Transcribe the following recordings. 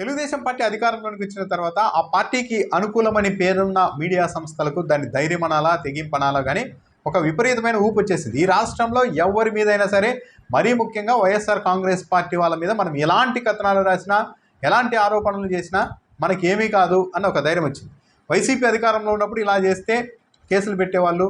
Telugu Desam party అధికారంలోకి వచ్చిన తర్వాత ఆ పార్టీకి అనుకూలమని పేరున్న మీడియా సంస్థలకు దాన్ని ధైర్యమనాలా తెగింపనాలా కానీ ఒక విపరీతమైన ఊపు వచ్చేసింది. ఈ రాష్ట్రంలో ఎవరి మీదైనా సరే మరీ ముఖ్యంగా వైఎస్ఆర్ కాంగ్రెస్ పార్టీ వాళ్ళ మీద మనం ఎలాంటి కథనాలు రాసినా ఎలాంటి ఆరోపణలు చేసినా మనకి ఏమీ కాదు అన్న ఒక ధైర్యం వచ్చింది. వైసీపీ అధికారంలో ఉన్నప్పుడు ఇలా చేస్తే కేసులు పెట్టేవాళ్ళు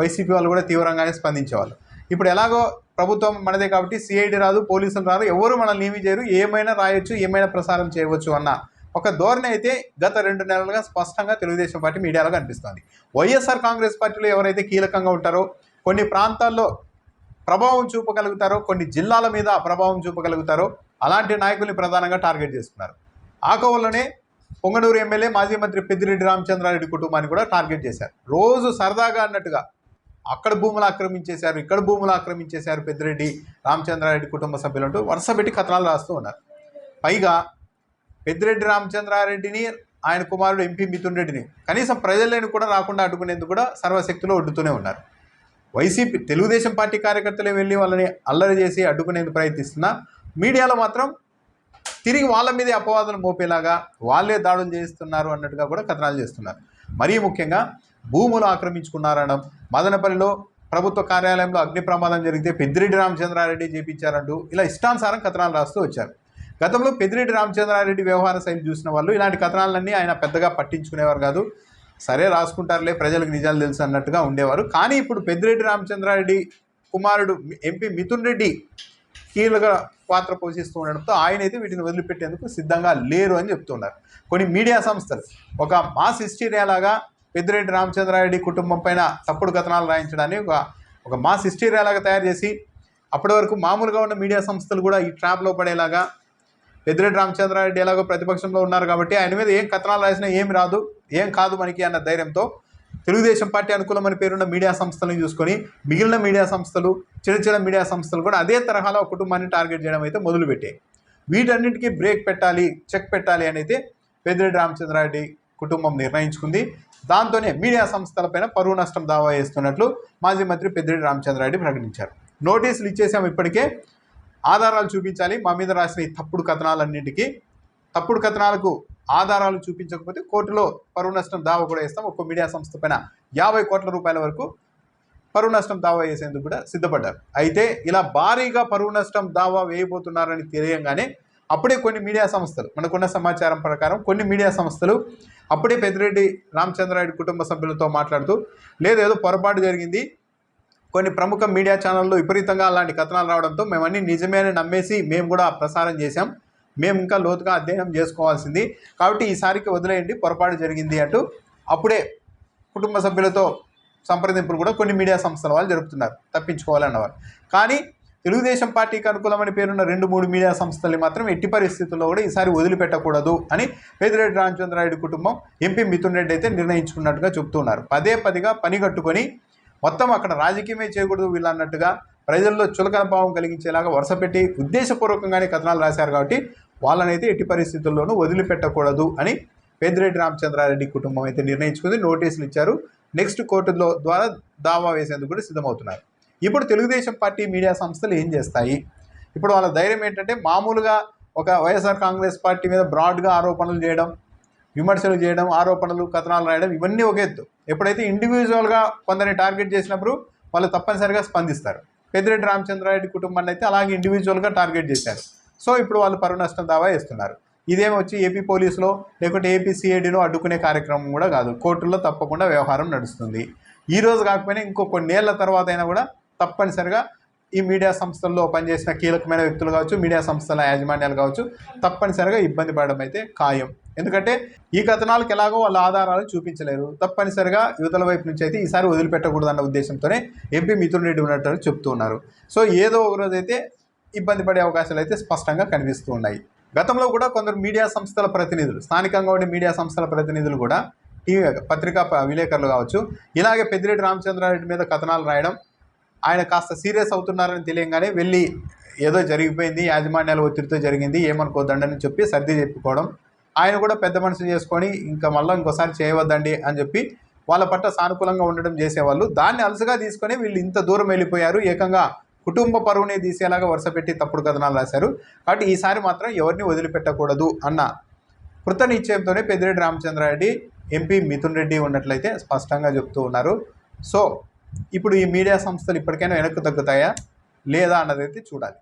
వైసీపీ వాళ్ళు కూడా తీవ్రంగానే స్పందించేవాళ్ళు. ఇప్పుడు ఎలాగో ప్రభుత్వం మనదే కాబట్టి సిఐడి రాదు పోలీసులు రాదు ఎవరు మనల్ని ఏమీ చేయరు ఏమైనా రాయొచ్చు ఏమైనా ప్రసారం చేయవచ్చు అన్న ఒక ధోరణి అయితే గత రెండు నెలలుగా స్పష్టంగా తెలుగుదేశం పార్టీ మీడియాలో కనిపిస్తోంది. వైఎస్ఆర్ కాంగ్రెస్ పార్టీలో ఎవరైతే కీలకంగా ఉంటారో కొన్ని ప్రాంతాల్లో ప్రభావం చూపగలుగుతారో కొన్ని జిల్లాల మీద ప్రభావం చూపగలుగుతారో అలాంటి నాయకుల్ని ప్రధానంగా టార్గెట్ చేస్తున్నారు ఆ కోవలోనే పొంగనూరు ఎమ్మెల్యే మాజీ మంత్రి పెద్దిరెడ్డి రామచంద్రారెడ్డి కుటుంబాన్ని కూడా టార్గెట్ చేశారు. రోజు సరదాగా అన్నట్టుగా అక్కడ భూములు ఆక్రమించేశారు ఇక్కడ భూములు ఆక్రమించేశారు పెద్దిరెడ్డి రామచంద్రారెడ్డి కుటుంబ సభ్యులంటూ వరుస పెట్టి కథనాలు రాస్తూ ఉన్నారు. పైగా పెద్దిరెడ్డి రామచంద్రారెడ్డిని ఆయన కుమారుడు ఎంపీ మిథున్ రెడ్డిని కనీసం ప్రజలను కూడా రాకుండా అడ్డుకునేందుకు కూడా సర్వశక్తిలో ఒడ్డుతూనే ఉన్నారు. వైసీపీ తెలుగుదేశం పార్టీ కార్యకర్తలే వెళ్ళి వాళ్ళని అల్లరి చేసి అడ్డుకునేందుకు ప్రయత్నిస్తున్నా మీడియాలో మాత్రం తిరిగి వాళ్ళ మీదే అపవాదం మోపేలాగా వాళ్ళే దాడులు చేస్తున్నారు అన్నట్టుగా కూడా కథనాలు చేస్తున్నారు. మరీ ముఖ్యంగా భూములు ఆక్రమించుకున్నారనడం మదనపల్లిలో ప్రభుత్వ కార్యాలయంలో అగ్ని ప్రమాదం జరిగితే పెద్దిరెడ్డి రామచంద్రారెడ్డి చేపించారంటూ ఇలా ఇష్టానుసారం కథనాలు రాస్తూ వచ్చారు. గతంలో పెద్దిరెడ్డి రామచంద్రారెడ్డి వ్యవహార శైలి చూసిన వాళ్ళు ఇలాంటి కథనాలన్నీ ఆయన పెద్దగా పట్టించుకునేవారు కాదు. సరే రాసుకుంటారులే ప్రజలకు నిజాలు తెలుసు అన్నట్టుగా ఉండేవారు. కానీ ఇప్పుడు పెద్దిరెడ్డి రామచంద్రారెడ్డి కుమారుడు ఎంపీ మిథున్ రెడ్డి కీలక పాత్ర పోషిస్తూ ఉండడంతో ఆయన అయితే వీటిని వదిలిపెట్టేందుకు సిద్ధంగా లేరు అని చెప్తున్నారు. కొన్ని మీడియా సంస్థలు. ఒక మాస్ హిస్టీరియాలాగా పెద్దిరెడ్డి రామచంద్రారెడ్డి కుటుంబం పైన తప్పుడు కథనాలు రాయించడాన్ని ఒక ఒక మాస్ హిస్టీరియాలాగా తయారు చేసి అప్పటి వరకు మామూలుగా ఉన్న మీడియా సంస్థలు కూడా ఈ ట్రాప్లో పడేలాగా పెద్దిరెడ్డి రామచంద్రారెడ్డి ఎలాగో ప్రతిపక్షంలో ఉన్నారు కాబట్టి ఆయన మీద ఏం కథనాలు రాసినా ఏమి రాదు ఏం కాదు మనకి అన్న ధైర్యంతో తెలుగుదేశం పార్టీ అనుకూలమని పేరున్న మీడియా సంస్థలను చూసుకొని మిగిలిన మీడియా సంస్థలు చిన్న చిన్న మీడియా సంస్థలు కూడా అదే తరహాలో కుటుంబాన్ని టార్గెట్ చేయడం అయితే మొదలుపెట్టాయి వీటన్నిటికీ బ్రేక్ పెట్టాలి చెక్ పెట్టాలి అని అయితే పెద్దిరెడ్డి రామచంద్రారెడ్డి కుటుంబం నిర్ణయించుకుంది. దాంతోనే మీడియా సంస్థలపైన పరువు నష్టం దావా వేస్తున్నట్లు మాజీ మంత్రి పెద్దిరెడ్డి రామచంద్రారెడ్డి ప్రకటించారు. నోటీసులు ఇచ్చేసాం ఇప్పటికే. ఆధారాలు చూపించాలి. మా మీద రాసిన ఈ తప్పుడు కథనాలన్నింటికి తప్పుడు కథనాలకు ఆధారాలు చూపించకపోతే కోర్టులో పరువు నష్టం దావా కూడా వేస్తాం ఒక్కో మీడియా సంస్థ పైన యాభై కోట్ల రూపాయల వరకు పరువు నష్టం దావా వేసేందుకు కూడా సిద్ధపడ్డారు. అయితే ఇలా భారీగా పరువు నష్టం దావా వేయబోతున్నారని తెలియంగానే అప్పుడే కొన్ని మీడియా సంస్థలు మనకున్న సమాచారం ప్రకారం కొన్ని మీడియా సంస్థలు అప్పుడే పెద్దిరెడ్డి రామచంద్రారెడ్డి కుటుంబ సభ్యులతో మాట్లాడుతూ లేదు ఏదో పొరపాటు జరిగింది కొన్ని ప్రముఖ మీడియా ఛానల్లో విపరీతంగా అలాంటి కథనాలు రావడంతో మేము అన్ని నిజమే అని నమ్మేసి మేము కూడా ప్రసారం చేశాం. మేము ఇంకా లోతుగా అధ్యయనం చేసుకోవాల్సింది. కాబట్టి ఈసారికి వదిలేయండి పొరపాటు జరిగింది అంటూ అప్పుడే కుటుంబ సభ్యులతో సంప్రదింపులు కూడా కొన్ని మీడియా సంస్థల వాళ్ళు జరుపుతున్నారు. తప్పించుకోవాలన్నవారు కానీ తెలుగుదేశం పార్టీకి అనుకూలమని పేరున్న రెండు మూడు మీడియా సంస్థల్ని మాత్రం ఎట్టి పరిస్థితుల్లో కూడా ఈసారి వదిలిపెట్టకూడదు అని పెద్దిరెడ్డి రామచంద్రారెడ్డి కుటుంబం ఎంపీ మిథున్ రెడ్డి అయితే నిర్ణయించుకున్నట్టుగా చెప్తున్నారు. పదే పదిగా పని కట్టుకొని మొత్తం అక్కడ రాజకీయమే చేయకూడదు వీళ్ళు అన్నట్టుగా ప్రజల్లో చులకన భావం కలిగించేలాగా వరుసపెట్టి ఉద్దేశపూర్వకంగానే కథనాలు రాశారు కాబట్టి వాళ్ళనైతే ఎట్టి పరిస్థితుల్లోనూ వదిలిపెట్టకూడదు అని పెద్దిరెడ్డి రామచంద్రారెడ్డి కుటుంబం అయితే నిర్ణయించుకుంది నోటీసులు ఇచ్చారు. నెక్స్ట్ కోర్టులో ద్వారా దావా వేసేందుకు కూడా సిద్ధమవుతున్నారు. ఇప్పుడు తెలుగుదేశం పార్టీ మీడియా సంస్థలు ఏం చేస్తాయి? ఇప్పుడు వాళ్ళ ధైర్యం ఏంటంటే మామూలుగా ఒక వైఎస్ఆర్ కాంగ్రెస్ పార్టీ మీద బ్రాడ్గా ఆరోపణలు చేయడం విమర్శలు చేయడం ఆరోపణలు కథనాలు రాయడం ఇవన్నీ ఒక ఎత్తు. ఎప్పుడైతే ఇండివిజువల్గా కొందరిని టార్గెట్ చేసినప్పుడు వాళ్ళు తప్పనిసరిగా స్పందిస్తారు. పెద్దిరెడ్డి రామచంద్రారెడ్డి కుటుంబాన్ని అయితే అలాగే ఇండివిజువల్గా టార్గెట్ చేశారు. సో ఇప్పుడు వాళ్ళు పరువు నష్టం దావా వేస్తున్నారు. ఇదేమో వచ్చి ఏపీ పోలీసులో లేకుంటే ఏపీ సిఐడిలో అడ్డుకునే కార్యక్రమం కూడా కాదు. కోర్టుల్లో తప్పకుండా వ్యవహారం నడుస్తుంది. ఈ రోజు కాకపోయినా ఇంకో కొన్నేళ్ళ తర్వాత అయినా కూడా తప్పనిసరిగా ఈ మీడియా సంస్థల్లో పనిచేసిన కీలకమైన వ్యక్తులు కావచ్చు మీడియా సంస్థల యాజమాన్యాలు కావచ్చు తప్పనిసరిగా ఇబ్బంది పడడం అయితే ఖాయం. ఎందుకంటే ఈ కథనాలకు ఎలాగో వాళ్ళ ఆధారాలు చూపించలేరు. తప్పనిసరిగా యువతల వైపు నుంచి అయితే ఈసారి వదిలిపెట్టకూడదన్న ఉద్దేశంతోనే ఎంపీ మిథున్ రెడ్డి ఉన్నట్టు చెప్తూ ఉన్నారు. సో ఏదో ఒక రోజు అయితే ఇబ్బంది పడే అవకాశాలు అయితే స్పష్టంగా కనిపిస్తూ ఉన్నాయి. గతంలో కూడా కొందరు మీడియా సంస్థల ప్రతినిధులు స్థానికంగా ఉండే మీడియా సంస్థల ప్రతినిధులు కూడా టీవీ పత్రికా విలేకరులు కావచ్చు ఇలాగే పెద్దిరెడ్డి రామచంద్రారెడ్డి మీద కథనాలు రాయడం ఆయన కాస్త సీరియస్ అవుతున్నారని తెలియగానే వెళ్ళి ఏదో జరిగిపోయింది యాజమాన్యాల ఒత్తిడితో జరిగింది ఏమనుకోదండని చెప్పి సర్ది చెప్పుకోవడం. ఆయన కూడా పెద్ద మనసు చేసుకొని ఇంకా మళ్ళీ ఇంకోసారి చేయవద్దండి అని చెప్పి వాళ్ళ పట్ల సానుకూలంగా ఉండడం చేసేవాళ్ళు. దాన్ని అలసగా తీసుకొని వీళ్ళు ఇంత దూరం వెళ్ళిపోయారు. ఏకంగా కుటుంబ పరువునే తీసేలాగా వరుస పెట్టి తప్పుడు కథనాలు రాశారు. కాబట్టి ఈసారి మాత్రం ఎవరిని వదిలిపెట్టకూడదు అన్న కృత నిశ్చయంతోనే పెద్దిరెడ్డి రామచంద్రారెడ్డి ఎంపీ మిథున్ రెడ్డి ఉన్నట్లయితే స్పష్టంగా చెప్తూ ఉన్నారు. సో ఇప్పుడు ఈ మీడియా సంస్థలు ఇప్పటికైనా వెనక్కు తగ్గుతాయా? లేదా అన్నదైతే చూడాలి.